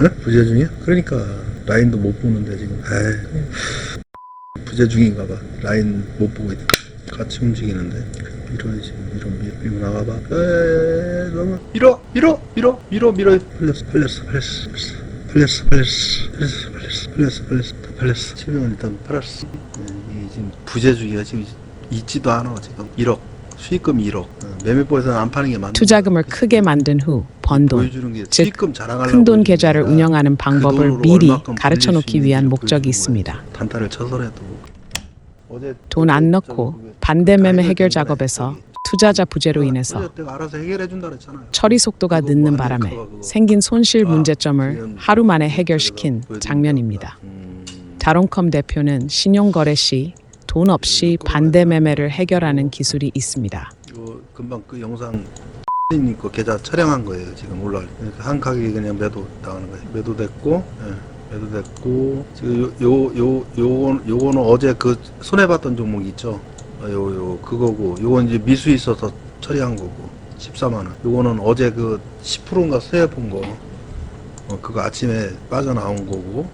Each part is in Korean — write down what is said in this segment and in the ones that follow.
어? 부재 중이야? 그러니까 라인도 못 보는데 지금. 에이. 부재 중인가 봐. 라인 못 보고 있다. 같이 움직이는데. 밀어야지. 밀어, 밀어, 밀어 나가봐. 에이, 너무. 밀어, 밀어, 밀어, 밀어, 밀어. 팔렸어, 팔렸어, 팔렸어, 팔렸어. 팔렸어, 팔렸어, 팔렸어, 팔렸어, 팔렸어, 다 팔렸어. 치명은 일단 팔았어. 네, 이게 지금 부재주기가 지금 있지도 않아 지금 1억 수익금 1억 어, 매매보에서는 안 파는 게 맞는 투자금을. 크게 만든 후 번 돈, 보여주는 게 즉, 수익금 자랑하려고 큰 돈 보여주는 계좌를 운영하는 그 방법을 돈으로 미리 얼마큼 가르쳐 수 놓기 있는지를 위한 보여주는 목적이. 있습니다. 단타를 쳐서라도 어제 돈안 저기 넣고 그 반대 매매 다 해결 작업에서 투자자 부재로 저기. 인해서 어제 내가 알아서 해결해 준다 그랬잖아요. 처리 속도가 늦는 뭐 바람에. 생긴 손실 아, 문제점을 하루 만에 해결시킨 장면입니다. 음. 다롱컴 대표는 신용거래 시 돈 없이 반대 매매를 해결하는 기술이 있습니다. 이거 금방 그 영상 님 거 계좌 촬영한 거예요 지금. 그러니까 한 가격이 그냥 매도 나가는 거예요. 매도 됐고 예, 매도 됐고. 지금 요 요 요 요건 요거는 어제 그 손해 봤던 종목 있죠? 아, 요요 그거고. 요건 이제 미수 있어서 처리한 거고. 14만 원. 요거는 어제 그 10%인가 세해 본 거. 어, 그거 아침에 빠져나온 거고.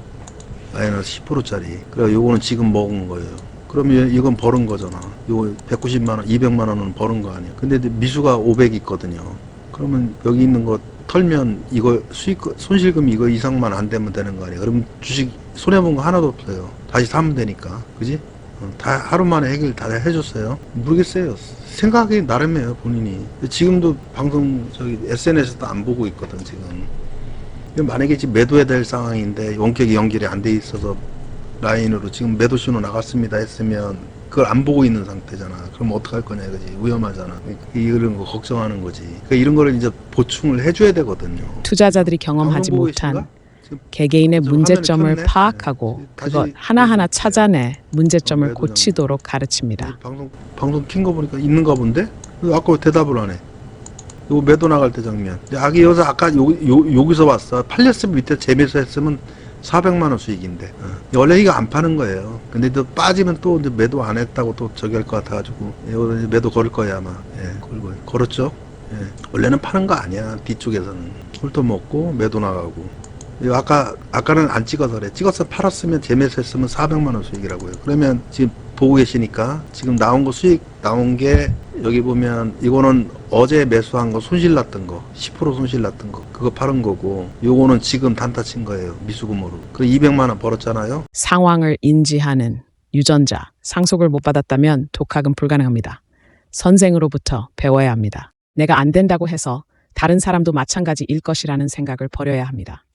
마이너스 10%짜리. 그래 요거는 지금 먹은 거예요 그러면 이건 벌은 거잖아. 요거 190만 원, 200만 원은 벌은 거 아니야. 근데 미수가 500 있거든요. 그러면 여기 있는 거 털면 이거 수익 손실금 이거 이상만 안 되면 되는 거 아니야. 그럼 주식 손해 본 거 하나도 없어요. 다시 사면 되니까. 그지? 어, 다 하루 만에 해결 다 해줬어요. 모르겠어요. 생각이 나름이에요, 본인이. 지금도 방송 저기 SNS도 안 보고 있거든, 지금. 이거 만약에 지금 매도해야 될 상황인데 원격이 연결이 안 돼 있어서 라인으로 지금 매도 신호 나갔습니다 했으면 그걸 안 보고 있는 상태잖아. 그럼 어떡할 거냐 이거지. 위험하잖아. 이런 거 걱정하는 거지. 그러니까 이런 거를 이제 보충을 해줘야 되거든요. 투자자들이 경험하지 방송 보고 못한 계신가? 지금 개개인의 저 문제점을 화면을 켰네. 파악하고 네. 다시 그것 하나하나 보여드릴게요. 찾아내 문제점을 고치도록 가르칩니다. 방송 방송 킨 거 보니까 있는가 본데? 왜 아까 왜 대답을 안 해? 요 매도 나갈 때 장면. 근데 아기 여기서 아까 요, 요, 여기서 왔어. 팔렸으면 밑에 재매수 했으면 400만 원 수익인데. 어. 원래 이거 안 파는 거예요. 근데 또 빠지면 또 이제 매도 안 했다고 또 저기 할 것 같아가지고. 이거 이제 매도 걸을 거예요 아마. 예, 걸고 걸었죠. 예. 원래는 파는 거 아니야 뒤쪽에서는. 홀도 먹고 매도 나가고. 이거 아까 아까는 안 찍어서 그래. 찍어서 팔았으면 재매수했으면 400만 원 수익이라고요. 그러면 지금 보고 계시니까 지금 나온 거 수익 나온 게 여기 보면 이거는 어제 매수한 거 손실 났던 거 10% 손실 났던 거 그거 팔은 거고 요거는 지금 단타 친 거예요 미수금으로 그 200만 원 벌었잖아요 상황을 인지하는 유전자, 상속을 못 받았다면 독학은 불가능합니다. 선생으로부터 배워야 합니다. 내가 안 된다고 해서 다른 사람도 마찬가지일 것이라는 생각을 버려야 합니다.